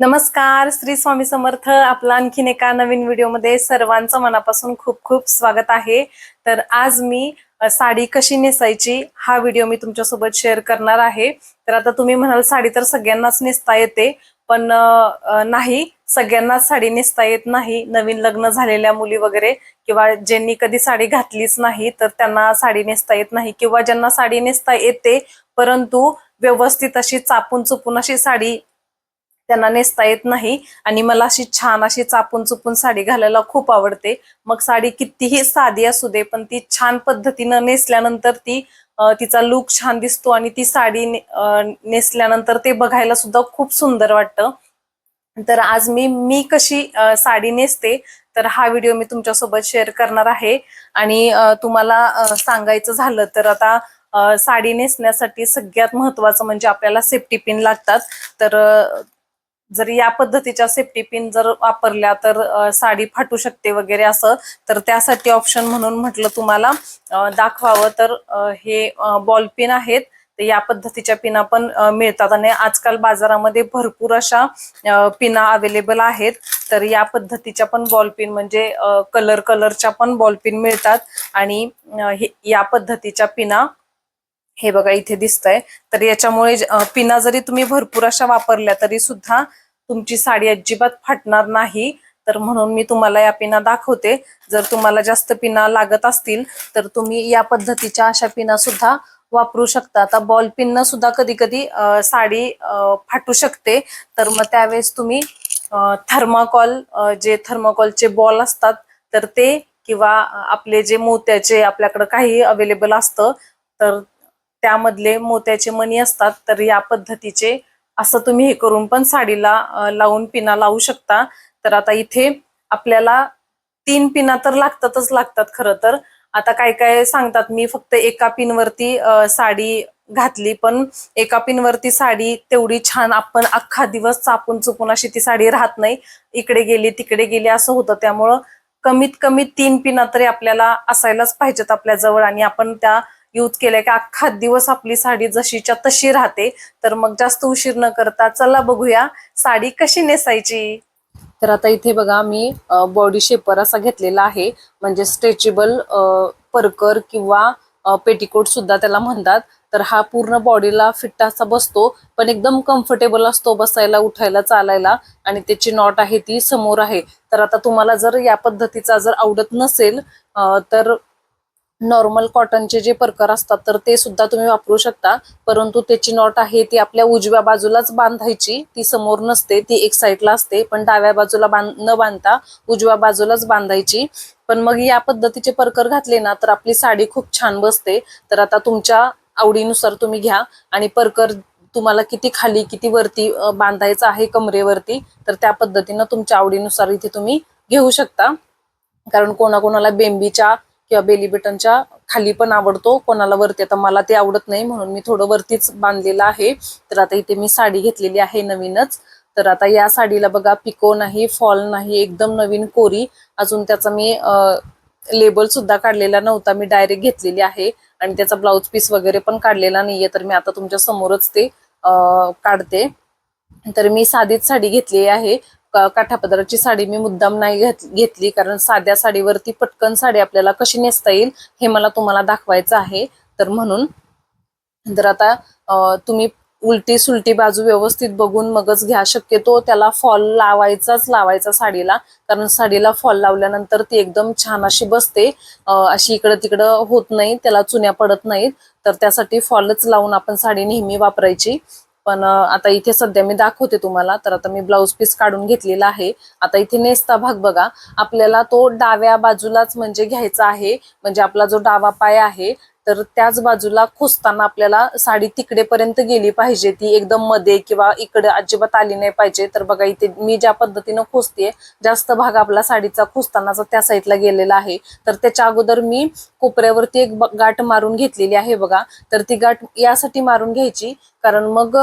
नमस्कार श्री स्वामी समर्थ. आपला आणखीन एका नवीन व्हिडिओमध्ये सर्वांचं मनापासून खूप खूप स्वागत आहे. तर आज मी साडी कशी नेसायची हा व्हिडिओ मी तुमच्यासोबत शेअर करणार आहे. तर आता तुम्ही म्हणाल साडी तर सगळ्यांनाच नेसता येते पण नाही सगळ्यांनाच साडी नेसता येत नाही. नवीन लग्न झालेल्या मुली वगैरे किंवा ज्यांनी कधी साडी घातलीच नाही तर त्यांना साडी नेसता येत नाही किंवा ज्यांना साडी नेसता येते परंतु व्यवस्थित अशी चापून चुपून अशी साडी त्यांना नेसता येत नाही. आणि मला अशी छान अशी चापून चुपून साडी घालायला खूप आवडते. मग साडी कितीही साधी असू दे पण ती छान पद्धतीनं नेसल्यानंतर ती तिचा लुक छान दिसतो आणि ती साडी नेसल्यानंतर ते बघायला सुद्धा खूप सुंदर वाटतं. तर आज मी मी कशी साडी नेसते तर हा व्हिडिओ मी तुमच्यासोबत शेअर करणार आहे. आणि तुम्हाला सांगायचं झालं तर आता साडी नेसण्यासाठी सगळ्यात महत्वाचं म्हणजे आपल्याला सेफ्टी पिन लागतात. तर जर या पद्धतीच्या सेफ्टी पिन जर वापरल्या तर साडी फाटू शकते वगैरे असं. तर त्यासाठी ऑप्शन म्हणून म्हटलं तुम्हाला दाखवावं. तर हे बॉल पिन आहेत. या पद्धतीच्या पिना पण मिळतात. आणि आजकाल बाजारामध्ये भरपूर अशा पिना अवेलेबल आहेत. तर या पद्धतीच्या पण बॉल पिन म्हणजे कलर कलरच्या पण बॉल पिन मिळतात. आणि या पद्धतीच्या पिना हे बघा इथे दिसतंय. तर याच्यामुळे पिना जरी तुम्ही भरपूर अशा वापरल्या तरी सुद्धा तुमची साडी अजिबात फाटणार नाही तर म्हणून मी तुम्हाला या पिना दाखवते. जर तुम्हाला जास्त पिना लागत असतील तर तुम्ही या पद्धतीच्या अशा पिना सुद्धा वापरू शकता. आता बॉल पिन सुद्धा कधी कधी साडी फाटू शकते. तर मग त्यावेळेस तुम्ही थर्माकॉल जे थर्माकॉलचे बॉल असतात तर ते किंवा आपले जे मोत्याचे आपल्याकडे काही अवेलेबल असतं तर त्यामधले मोत्याचे मणी असतात तर या पद्धतीचे असं तुम्ही हे करून पण साडीला लावून पिना लावू शकता. तर आता इथे आपल्याला तीन पिना तर लागतातच लागतात खरं तर. आता काय काय सांगतात मी फक्त एका पिनवरती साडी घातली पण एका पिनवरती साडी तेवढी छान आपण अख्खा दिवस चापून चुपून अशी ती साडी राहत नाही. इकडे गेली तिकडे गेली असं होतं. त्यामुळं कमीत कमी तीन पिना तरी आपल्याला असायलाच पाहिजेत आपल्या जवळ आणि आपण त्या यूज केल्या की अख्खा दिवस आपली साडी जशीच्या तशी राहते. तर मग जास्त उशीर न करता चला बघूया साडी कशी नेसायची. तर आता इथे बघा मी बॉडी शेपर असा घेतलेला आहे. म्हणजे स्ट्रेचेबल परकर किंवा पेटिकोट सुद्धा त्याला म्हणतात. तर हा पूर्ण बॉडीला फिट असा बसतो. पण एकदम कम्फर्टेबल असतो बसायला उठायला चालायला. आणि त्याची नॉट आहे ती समोर आहे. तर आता तुम्हाला जर या पद्धतीचा जर आवडत नसेल तर नॉर्मल कॉटनचे जे परकर असतात तर ते सुद्धा तुम्ही वापरू शकता. परंतु त्याची नॉट आहे ती आपल्या उजव्या बाजूलाच बांधायची. ती समोर नसते ती एक साईडला असते. पण डाव्या बाजूला बांध न बांधता उजव्या बाजूलाच बांधायची. पण मग या पद्धतीचे परकर घातले ना तर आपली साडी खूप छान बसते. तर आता तुमच्या आवडीनुसार तुम्ही घ्या. आणि परकर तुम्हाला किती खाली किती वरती बांधायचं आहे कमरेवरती तर त्या पद्धतीनं तुमच्या आवडीनुसार इथे तुम्ही घेऊ शकता. कारण कोणाकोणाला बेंबीच्या किंवा बेली बटनच्या खाली पण आवडतो. कोणाला वरती आता मला ते आवडत नाही म्हणून मी थोडं वरतीच बांधलेलं आहे. तर आता इथे मी साडी घेतलेली आहे नवीनच. तर आता या साडीला बघा पिको नाही फॉल नाही एकदम नवीन कोरी. अजून त्याचा मी लेबल सुद्धा काढलेला नव्हता. मी डायरेक्ट घेतलेली आहे. आणि त्याचा ब्लाऊज पीस वगैरे पण काढलेला नाहीये. तर मी आता तुमच्या समोरच ते काढते. तर मी साधीच साडी घेतली आहे. काठापदराची साडी मी मुद्दाम नाही घेतली कारण साध्या साडीवरती पटकन साडी आपल्याला कशी नेसता येईल हे मला तुम्हाला दाखवायचं आहे. तर म्हणून जर आता तुम्ही उलटी सुलटी बाजू व्यवस्थित बघून मगच घ्या शक्यतो त्याला फॉल लावायचाच लावायचा साडीला कारण साडीला फॉल लावल्यानंतर ती एकदम छान अशी बसते. अशी इकडं तिकडं होत नाही त्याला चुन्या पडत नाहीत. तर त्यासाठी फॉलच लावून आपण साडी नेहमी वापरायची. पण आता इथे सध्या मी दाखवते तुम्हाला तर आता मी ब्लाऊज पीस काढून घेतलेला आहे. आता इथे नेसता भाग बघा आपल्याला तो डाव्या बाजूलाच म्हणजे घ्यायचा आहे. म्हणजे आपला जो डावा पाय आहे तर त्याच बाजूला खोसताना आपल्याला साडी तिकडेपर्यंत गेली पाहिजे. ती एकदम मध्ये किंवा इकडे अजिबात आली नाही पाहिजे. तर बघा इथे मी ज्या पद्धतीनं खोसते जास्त भाग आपला साडीचा खोसतानाचा त्या साईडला गेलेला आहे. तर त्याच्या अगोदर मी कोपऱ्यावरती एक गाठ मारून घेतलेली आहे बघा. तर ती गाठ यासाठी मारून घ्यायची. कारण मग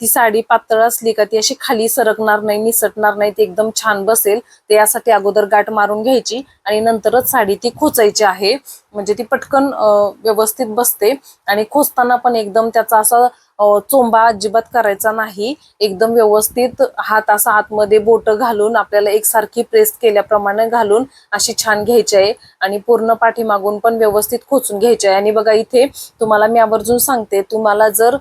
ती साडी पातळ असली का ती अशी खाली सरकणार नाही निसटणार नाही ती एकदम छान बसेल. तर यासाठी अगोदर गाठ मारून घ्यायची आणि नंतरच साडी ती खोचायची आहे. म्हणजे ती पटकन व्यवस्थित बसते आणि खोचताना पण एकदम त्याचा असा चोंबा अजिबात करायचा नाही. एकदम व्यवस्थित हात असा आतमध्ये बोट घालून आपल्याला एकसारखी प्रेस केल्याप्रमाणे घालून अशी छान घ्यायची आहे. आणि पूर्ण पाठीमागून पण व्यवस्थित खोचून घ्यायची आहे. आणि बघा इथे तुम्हाला मी आवर्जून सांगते तुम्हाला जर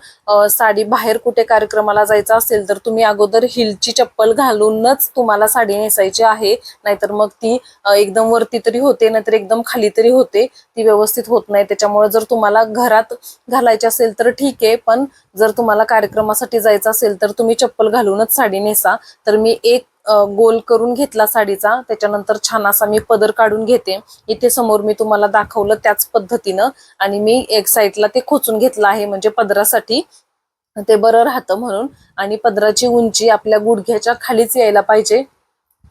साडी बाहेर कुठे कार्यक्रमाला जायचं असेल तर तुम्ही अगोदर हिलची चप्पल घालूनच तुम्हाला साडी नेसायची आहे. नाहीतर मग ती एकदम वरती तरी होते नाहीतर एकदम खाली तरी होते. ती व्यवस्थित होत नाही. त्याच्यामुळे जर तुम्हाला घरात घालायची असेल तर ठीक आहे. पण जर तुम्हाला कार्यक्रमासाठी जायचं असेल तर तुम्ही चप्पल घालूनच साडी नेसा. तर मी एक गोल करून घेतला साडीचा. त्याच्यानंतर छान असा मी पदर काढून घेते. इथे समोर मी तुम्हाला दाखवलं त्याच पद्धतीनं. आणि मी एक साईडला ते खोचून घेतलं आहे म्हणजे पदरासाठी. ते बरं राहतं म्हणून. आणि पदराची उंची आपल्या गुडघ्याच्या खालीच यायला पाहिजे.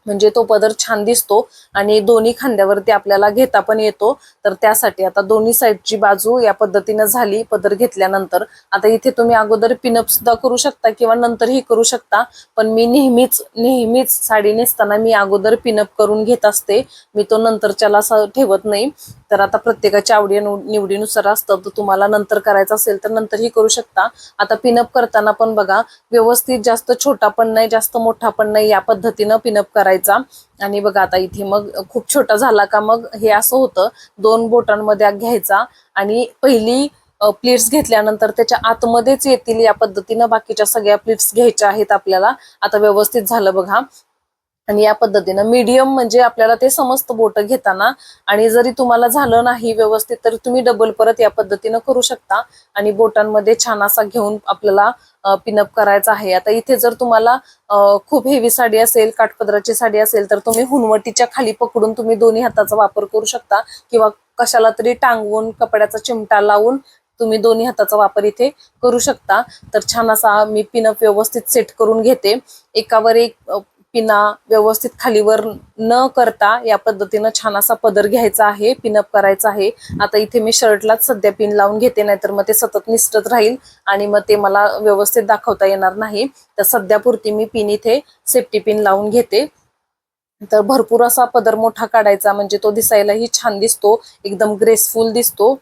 म्हणजे तो पदर छान दिसतो आणि दोन्ही खांद्यावरती आपल्याला घेता पण येतो. तर त्यासाठी आता दोन्ही साईडची बाजू या पद्धतीनं झाली पदर घेतल्यानंतर. आता इथे तुम्ही अगोदर पिनअप सुद्धा करू शकता किंवा नंतरही करू शकता. पण मी नेहमीच नेहमीच साडी नेसताना मी अगोदर पिनअप करून घेत असते. मी तो नंतरच्याला असं ठेवत नाही. तर आता प्रत्येकाच्या आवडी निवडीनुसार असतं. तर तुम्हाला नंतर करायचं असेल तर नंतरही करू शकता. आता पिनअप करताना पण बघा व्यवस्थित जास्त छोटा पण नाही जास्त मोठा पण नाही या पद्धतीनं पिनअप करायचं. आणि बघा आता इथे मग खूप छोटा झाला का मग हे असं होतं. दोन बोटांमध्ये घ्यायचा आणि पहिली प्लेट्स घेतल्यानंतर त्याच्या आतमध्येच येतील या पद्धतीनं बाकीच्या सगळ्या प्लेट्स घ्यायच्या आहेत आपल्याला. आता व्यवस्थित झालं बघा. आणि या पद्धतीनं मीडियम म्हणजे आपल्याला ते समस्त बोट घेताना आणि जरी तुम्हाला झालं नाही व्यवस्थित तर तुम्ही डबल परत या पद्धतीनं करू शकता. आणि बोटांमध्ये छान असा घेऊन आपल्याला पिनअप करायचा आहे. आता इथे जर तुम्हाला खूप हेवी साडी असेल काठपदराची साडी असेल तर तुम्ही हुनवटीच्या खाली पकडून तुम्ही दोन्ही हाताचा वापर करू शकता. किंवा कशाला तरी टांगवून कपड्याचा चिमटा लावून तुम्ही दोन्ही हाताचा वापर इथे करू शकता. तर छान असा मी पिनअप व्यवस्थित सेट करून घेते. एकावर एक पिना व्यवस्थित खालीवर न करता या पद्धतीनं छान असा पदर घ्यायचा आहे पिनअप करायचा आहे. आता इथे मी शर्टलाच सध्या पिन लावून घेते नाहीतर मग ते सतत निसटत राहील आणि मग ते मला व्यवस्थित दाखवता येणार नाही. तर सध्यापुरती मी पिन इथे सेफ्टी पिन लावून घेते. तर भरपूर असा पदर मोठा काढायचा म्हणजे तो दिसायलाही छान दिसतो एकदम ग्रेसफुल दिसतो.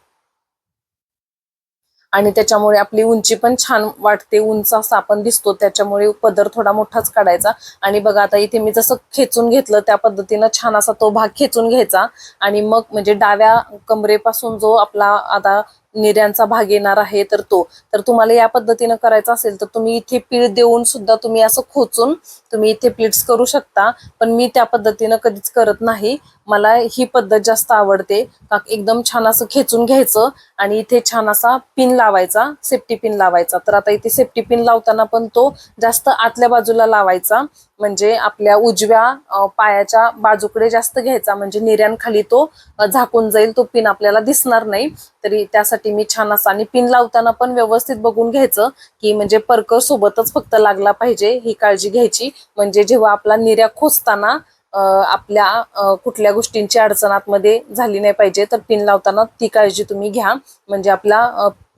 आणि त्याच्यामुळे आपली उंची पण छान वाटते उंच असा आपण दिसतो त्याच्यामुळे पदर थोडा मोठाच काढायचा. आणि बघा आता इथे मी जसं खेचून घेतलं त्या पद्धतीनं छान असा तो भाग खेचून घ्यायचा. आणि मग म्हणजे डाव्या कमरेपासून जो आपला आता निर्यांचा भाग येणार आहे तर तो. तर तुम्हाला या पद्धतीनं करायचा असेल तर तुम्ही इथे पीळ देऊन सुद्धा तुम्ही असं खोचून तुम्ही इथे प्लीट्स करू शकता. पण मी त्या पद्धतीनं कधीच करत नाही. मला ही पद्धत जास्त आवडते. का एकदम छान असं खेचून घ्यायचं आणि इथे छान असा पिन लावायचा सेफ्टी पिन लावायचा. तर आता इथे सेफ्टी पिन लावताना पण तो जास्त आतल्या बाजूला लावायचा. म्हणजे आपल्या उजव्या पायाच्या बाजूकडे जास्त घ्यायचा. म्हणजे निर्यांखाली तो झाकून जाईल तो पिन आपल्याला दिसणार नाही. तरी त्यासाठी मी छान असा आणि पिन लावताना पण व्यवस्थित बघून घ्यायचं की म्हणजे परकर सोबतच फक्त लागला पाहिजे ही काळजी घ्यायची. म्हणजे जेव्हा आपला निर्या खोचताना आपल्या कुठल्या गोष्टींची अडचण आतमध्ये झाली नाही पाहिजे तर पिन लावताना ती काळजी तुम्ही घ्या. म्हणजे आपला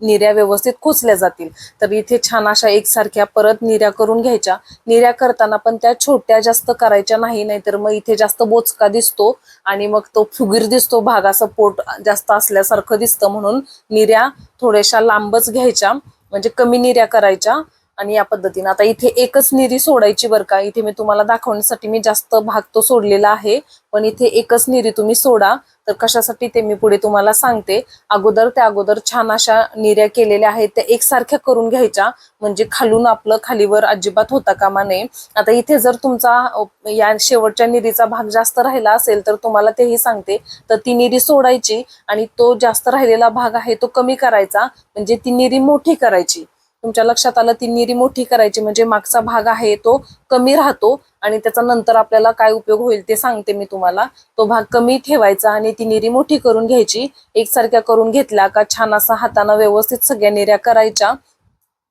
निऱ्या निर्या व्यवस्थित खोचल्या जातील. तर इथे छान अशा एकसारख्या परत निर्या करून घ्यायच्या. निर्या करताना पण त्या छोट्या जास्त करायच्या नाही नाहीतर मग इथे जास्त बोचका दिसतो आणि मग तो फुगीर दिसतो. भागाचं पोट जास्त असल्यासारखं दिसतं म्हणून निर्या थोड्याशा लांबच घ्यायच्या. म्हणजे कमी निर्या करायच्या आणि या पद्धतीनं. आता इथे एकच निरी सोडायची बरं का. इथे मी तुम्हाला दाखवण्यासाठी मी जास्त भाग तो सोडलेला आहे. पण इथे एकच निरी तुम्ही सोडा. तर कशासाठी ते मी पुढे तुम्हाला सांगते. अगोदर त्या अगोदर छान अशा निर्या केलेल्या आहेत. त्या एकसारख्या करून घ्यायच्या. म्हणजे खालून आपलं खालीवर अजिबात होता कामा नये. आता इथे जर तुमचा या शेवटच्या निरीचा भाग जास्त राहिला असेल तर तुम्हाला तेही सांगते. तर ती निरी सोडायची आणि तो जास्त राहिलेला भाग आहे तो कमी करायचा. म्हणजे ती निरी मोठी करायची. तुमच्या लक्षात आलं ती निरी मोठी करायची म्हणजे मागचा भाग आहे तो कमी राहतो आणि त्याचा नंतर आपल्याला काय उपयोग होईल ते सांगते मी तुम्हाला. तो भाग कमी ठेवायचा आणि ती निरी मोठी करून घ्यायची. एकसारख्या करून घेतल्या का छान असा हातानं व्यवस्थित सगळ्या निऱ्या करायच्या.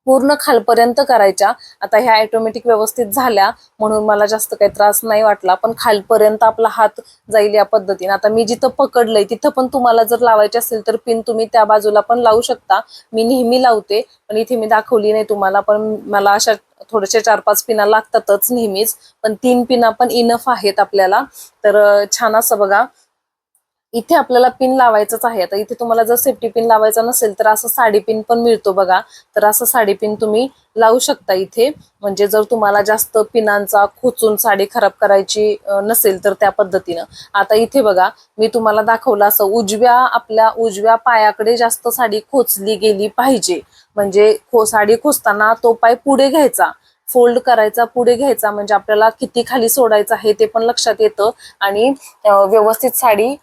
पूर्ण खालपर्यंत करायच्या. आता ह्या ऑटोमॅटिक व्यवस्थित झाल्या म्हणून मला जास्त काही त्रास नाही वाटला. पण खालपर्यंत आपला हात जाईल या पद्धतीने. आता मी जिथं पकडलंय तिथं पण तुम्हाला जर लावायचे असेल तर पिन तुम्ही त्या बाजूला पण लावू शकता. मी नेहमी लावते पण इथे मी दाखवली नाही तुम्हाला. पण मला अशा थोड्याशा चार पाच पिना लागतातच नेहमीच. पण तीन पिना पण इनफ आहेत आपल्याला. तर छान असं बघा. इथे आपल्याला पिन लावायचंच आहे. आता इथे तुम्हाला जर सेफ्टी पिन लावायचा नसेल तर असं साडी पिन पण मिळतो बघा. तर असं साडी पिन तुम्ही लावू शकता इथे. म्हणजे जर तुम्हाला जास्त पिनांचा खोचून साडी खराब करायची नसेल तर त्या पद्धतीनं. आता इथे बघा मी तुम्हाला दाखवलं असं उजव्या आपल्या उजव्या पायाकडे जास्त साडी खोचली गेली पाहिजे. म्हणजे खो साडी खोचताना तो पाय पुढे घ्यायचा. फोल्ड करायचा पुढे घ्यायचा. म्हणजे आपल्याला किती खाली सोडायचं आहे ते पण लक्षात येतं. आणि व्यवस्थित साडी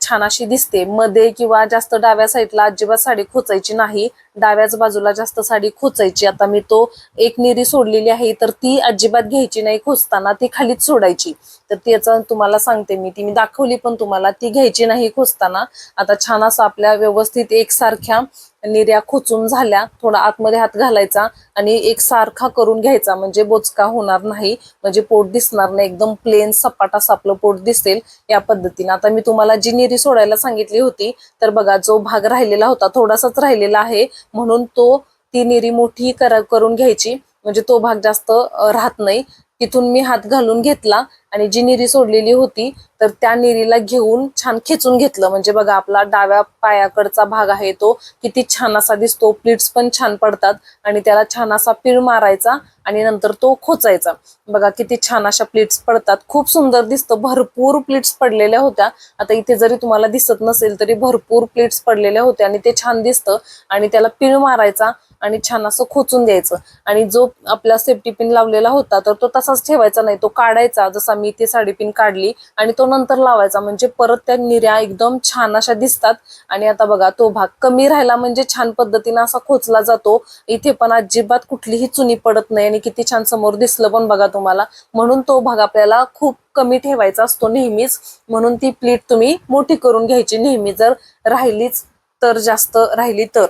छान अशी दिसते. मध्ये किंवा जास्त डाव्या साईडला अजिबात साडी खोचायची नाही. डाव्याच बाजूला जास्त साडी खोचायची. आता मी तो एक निरी सोडलेली आहे तर ती अजिबात घ्यायची नाही. खोचताना ती खालीच सोडायची. तर त्याचं तुम्हाला सांगते मी. ती मी दाखवली पण तुम्हाला ती घ्यायची नाही खोचताना. आता छान असं आपल्या व्यवस्थित एकसारख्या निर्या खोचून झाल्या. थोडा आतमध्ये हात घालायचा आणि एक सारखा करून घ्यायचा. म्हणजे बोचका होणार नाही. म्हणजे पोट दिसणार नाही. एकदम प्लेन सपाट असं आपलं पोट दिसेल या पद्धतीने. आता मी तुम्हाला जी निरी सोडायला सांगितली होती तर बघा जो भाग राहिलेला होता थोडासाच राहिलेला आहे. म्हणून तो ती निरी मोठी करा करून घ्यायची. म्हणजे तो भाग जास्त राहत नाही. तिथून मी हात घालून घेतला आणि जी निरी सोडलेली होती तर त्या निरीला घेऊन छान खेचून घेतलं. म्हणजे बघा आपला डाव्या पायाकडचा भाग आहे तो किती छान असा दिसतो. प्लीट्स पण छान पडतात आणि त्याला छान असा पीळ मारायचा आणि नंतर तो खोचायचा. बघा किती छान अशा प्लीट्स पडतात. खूप सुंदर दिसतं. भरपूर प्लीट्स पडलेल्या होत्या. आता इथे जरी तुम्हाला दिसत नसेल तरी भरपूर प्लीट्स पडलेल्या होत्या आणि ते छान दिसतं आणि त्याला पीळ मारायचा आणि छान असं खोचून द्यायचं. आणि जो आपला सेफ्टी पिन लावलेला होता तर तो तसाच ठेवायचा नाही. तो काढायचा जसा मी ती साडी पिन काढली आणि तो नंतर लावायचा. म्हणजे परत त्या निर्या एकदम छान अशा दिसतात. आणि आता बघा तो भाग कमी राहिला म्हणजे छान पद्धतीने असा खोचला जातो. इथे पण अजिबात कुठलीही चुनी पडत नाही आणि किती छान समोर दिसलं पण बघा तुम्हाला. म्हणून तो भाग आपल्याला खूप कमी ठेवायचा असतो नेहमीच. म्हणून ती प्लीट तुम्ही मोठी करून घ्यायची नेहमी. जर राहिलीच तर जास्त राहिली तर.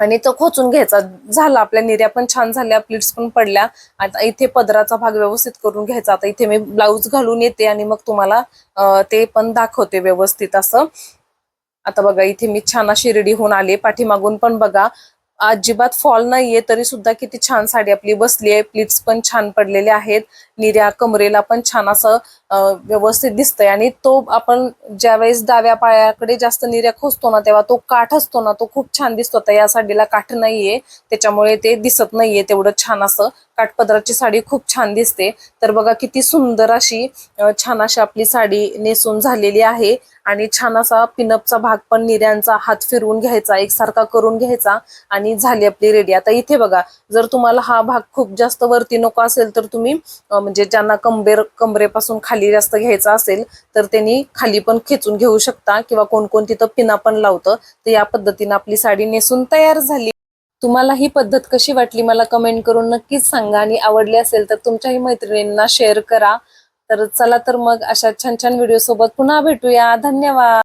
आणि तो खोचून घ्यायचा. झाला आपल्या निर्या पण छान झाल्या प्लेट्स पण पडल्या. आता इथे पदराचा भाग व्यवस्थित करून घ्यायचा. आता इथे मी ब्लाऊज घालून येते आणि मग तुम्हाला ते पण दाखवते व्यवस्थित असं. आता बघा इथे मी छान अशी रेडी होऊन आले पाठीमागून पण बघा अजिबात फॉल नाहीये तरी सुद्धा किती छान साडी आपली बसली आहे. प्लीट्स पण छान पडलेले आहेत. निर्या कमरेला पण छान असं व्यवस्थित दिसतंय. आणि तो आपण ज्यावेळेस डाव्या पायाकडे जास्त निर्या खोचतो ना तेव्हा तो काठ असतो ना तो खूप छान दिसतो. या साडीला काठ नाहीये. त्याच्यामुळे ते दिसत नाहीये तेवढं छान असं. काठपदराची साडी खूप छान दिसते. तर बघा किती सुंदर अशी छान अशी आपली साडी नेसून झालेली आहे. आणि छान असा पिनअपचा भाग पण निर्यांचा हात फिरवून घ्यायचा एकसारखा करून घ्यायचा आणि झाली आपली रेडी आता इथे बघा जर तुम्हाला हा भाग खूप जास्त वरती नको असेल तर तुम्ही म्हणजे ज्यांना कंबेर कमरेपासून खाली जास्त घ्यायचा असेल तर त्यांनी खाली पण खेचून घेऊ शकता किंवा कोण कोण तिथं पिना पण लावतं. तर या पद्धतीने आपली साडी नेसून तयार झाली. तुम्हाला ही पद्धत कशी वाटली मला कमेंट करून नक्कीच सांगा. आणि आवडली असेल तर तुमच्याही मैत्रिणींना शेअर करा. तर चला तर मग अशा छान छान व्हिडिओ सोबत पुन्हा भेटूया. धन्यवाद.